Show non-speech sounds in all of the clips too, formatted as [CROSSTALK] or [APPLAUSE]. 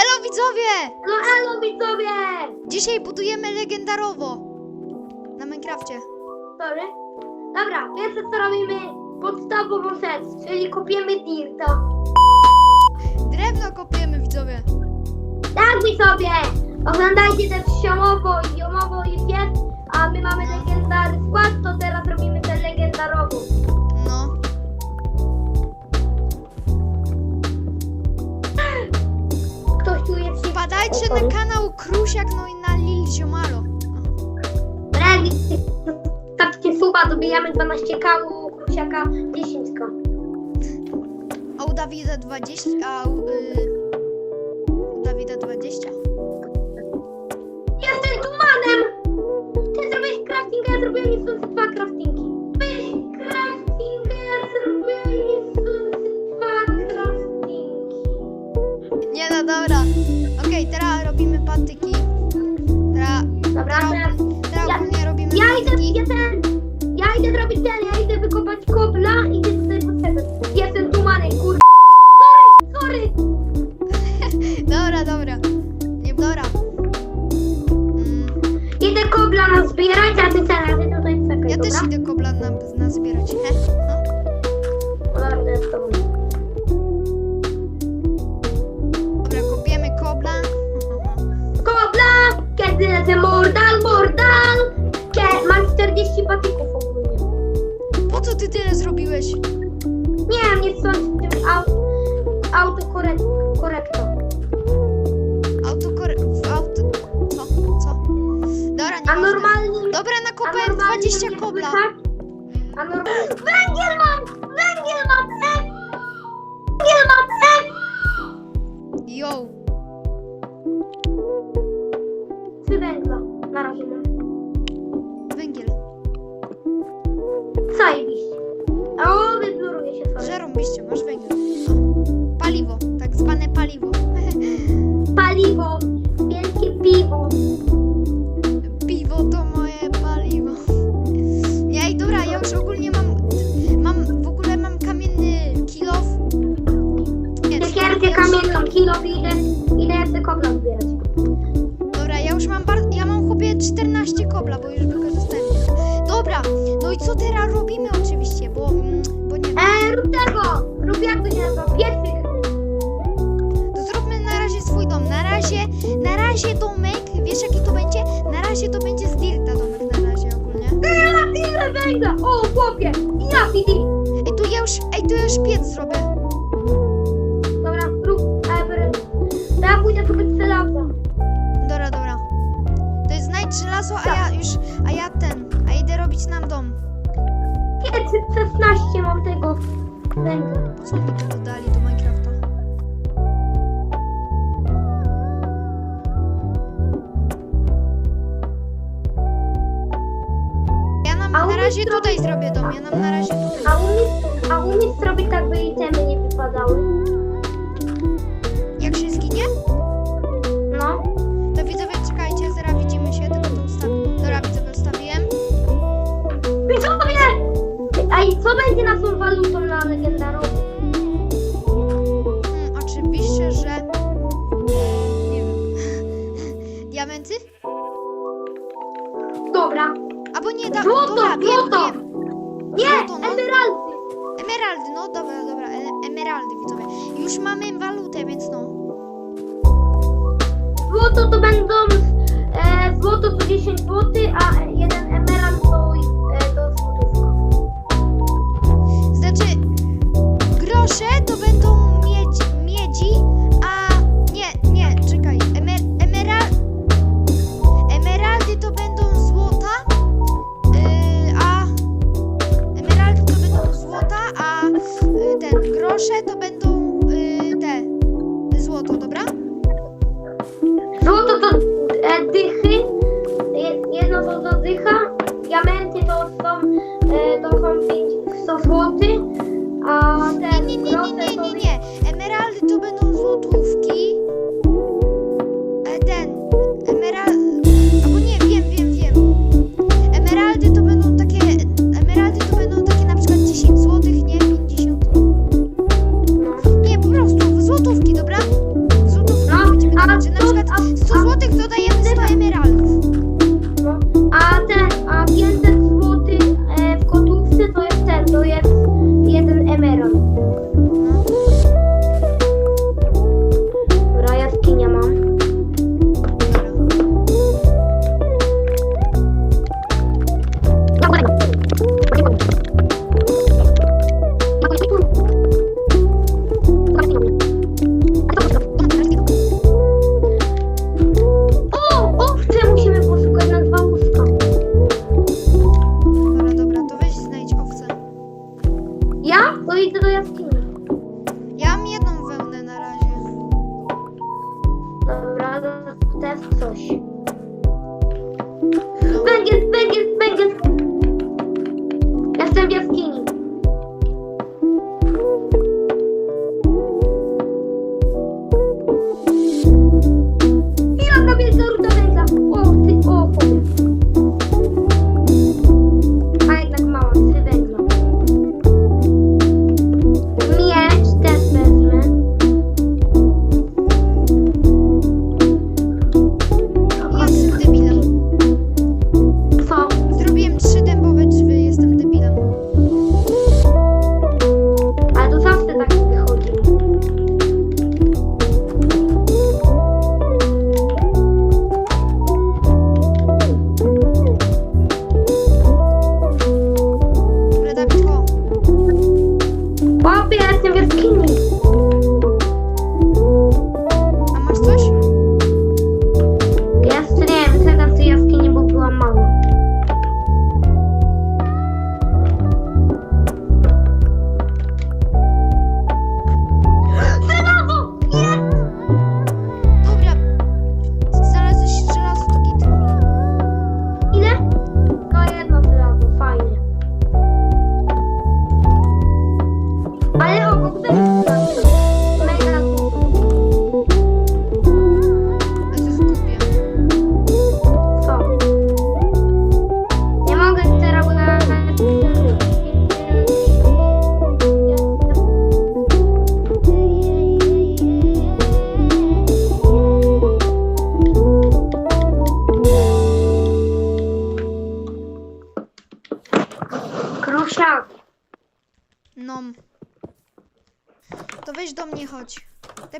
Elo widzowie! No elo widzowie! Dzisiaj budujemy legendarowo. Na Minecrafcie. Sorry. Dobra, pierwsze co robimy podstawową rzecz, czyli kopiemy dirta. Drewno kopiemy widzowie. Tak widzowie! Oglądajcie też siomowo i jomowo i jest, a my mamy no. legendarny skład, to teraz robimy ten legendarowy. Wpadajcie na kanał Krusiak, no i na Lil Ziomalo. Relik, tapcie suba, dobijamy 12k, u Krusiaka 10k. A u Dawida 20, a u, y, u Dawida 20. będziemy dalej. Oh. razie domek, wiesz jaki to będzie? Na razie to będzie z Dirta domek na razie ogólnie. Ej, na chwilę węgla! O, chłopie! Ja pidi! Ej, tu ja już, ej, tu ja już piec zrobię. Dobra, rób Emery. Ja pójdę sobie żelazo. Dobra, dobra. To jest znajdź żelazo, a ja tak. już, a ja ten, a idę robić nam dom. Kiedy 16 mam tego węgla. razie tutaj zrobię dom, ja nam na razie tutaj. A u a u zrobić tak, by itemy nie wypadały. naprawdę widzowie. Już mamy walutę, więc no. Złoto to będą e, złoto to 10 zł, a jeden emerald to, e, to złotówka. Znaczy grosze to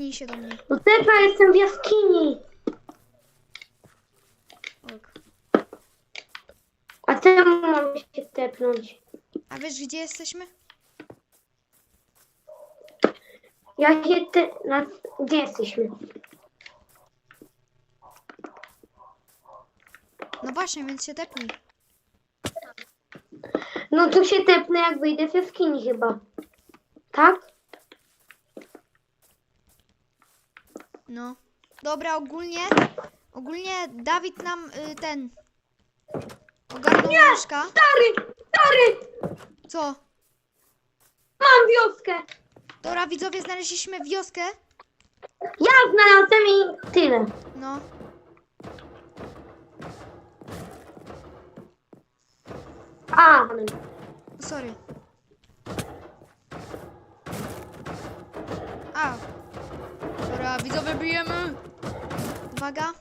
Tepnij się do mnie. No teraz jestem w jaskini. Ok. A czemu mam się tepnąć? A wiesz, gdzie jesteśmy? Ja się te... Na... Gdzie jesteśmy? No właśnie, więc się tepnij. No tu się tepnę jak wyjdę z jaskini chyba. Tak? No. Dobra, ogólnie... Ogólnie Dawid nam y, ten... Ogarnął łóżka. Stary! Stary! Co? Mam wioskę! Dobra, widzowie, znaleźliśmy wioskę. Ja znalazłem i tyle. No. A, Sorry. Widzowie, bijemy. Uwaga.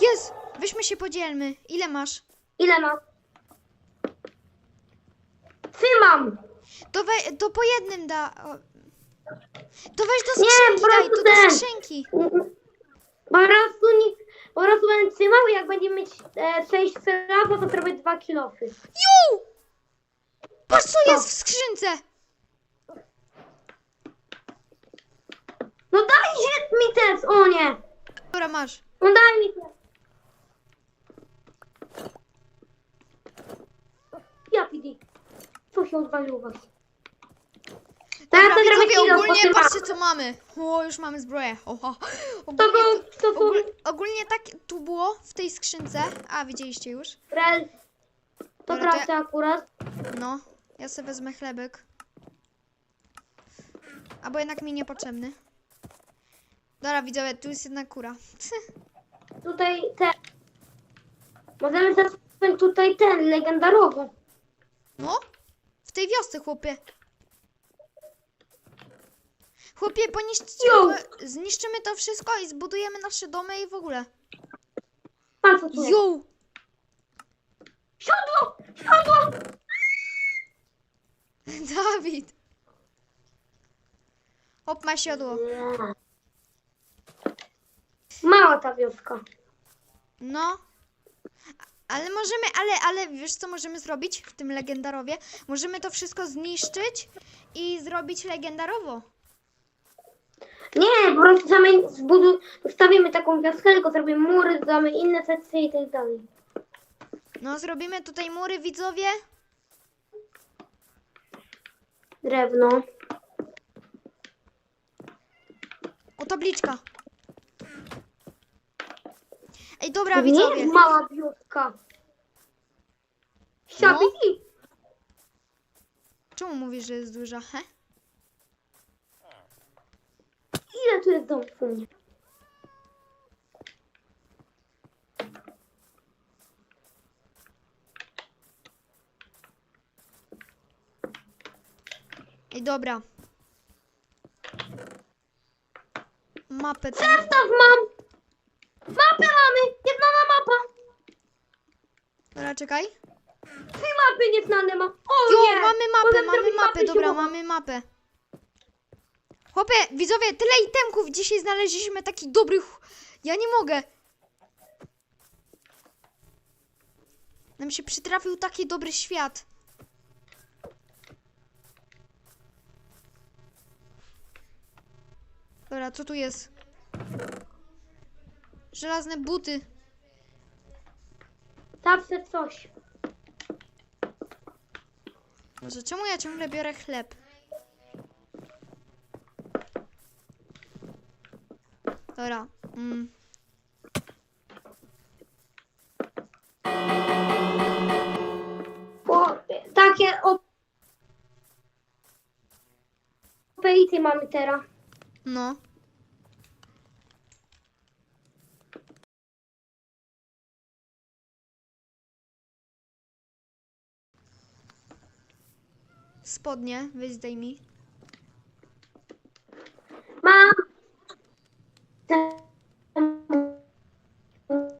Jest! Weźmy się podzielmy. Ile masz? ile ma? Trzymam! To, we, to po jednym da. O. To weź do Nie, skrzynki po daj, prostu to do ten. skrzynki. Po prostu nic. Po prostu będę trzymał i jak będziemy mieć e, 6 żelaza, to zrobię 2 kilofy. Ju! Patrz co jest w skrzynce! No daj się mi też! O nie! Dobra, masz. No daj mi też! Ja pidi. Co się odwaliło was? Teraz Dobra, zrobię widzowie, kilo, ogólnie potem patrzcie co mamy. O, już mamy zbroję. Oho. To Ogólnie, był, to był ogól, ogólnie tak tu było w tej skrzynce. A, widzieliście już? rel. To Dobra, to prawda akurat. No, ja sobie wezmę chlebek. Albo jednak mi niepotrzebny. Dobra, widzowie, tu jest jedna kura. [LAUGHS] Tutaj te. Możemy zasłać tutaj ten, legendarowy. No, w tej wiosce, chłopie. Chłopie, poniszczymy, zniszczymy to wszystko i zbudujemy nasze domy i w ogóle. Patrz co tu jest. Siodło! Siodło! [LAUGHS] Dawid! Hop, ma siodło. Mała ta wioska. No. Ale możemy, ale, ale wiesz co możemy zrobić w tym legendarowie? Możemy to wszystko zniszczyć i zrobić legendarowo. Nie, po prostu same zbudu... Wstawimy taką wioskę, tylko zrobimy mury, dodamy inne sekcje i tak dalej. No, zrobimy tutaj mury, widzowie. Drewno. O, tabliczka. Ej, dobra, nie widzowie. jest mała wioska. Siabiki. Czemu mówisz, że jest duża, he? Ile tu jest domów u mnie? Dobra. Mapę tam. Zestaw mam! Mapę mamy! Nieznana mapa! Dobra, czekaj. Dwie mapy nieznane mam. O Jo, nie! mamy mapę, Potem mamy zrobić mapę, dobra, mamy mapę. Chłopie, widzowie, tyle itemków dzisiaj znaleźliśmy, taki dobry... ch- Ja nie mogę. Nam się przytrafił taki dobry świat. Dobra, co tu jest? Żelazne buty. Zawsze coś. Może czemu ja ciągle biorę chleb? Dobra. Mm. O, takie op... Opelity mamy teraz. No. Spodnie, weź zdejmij.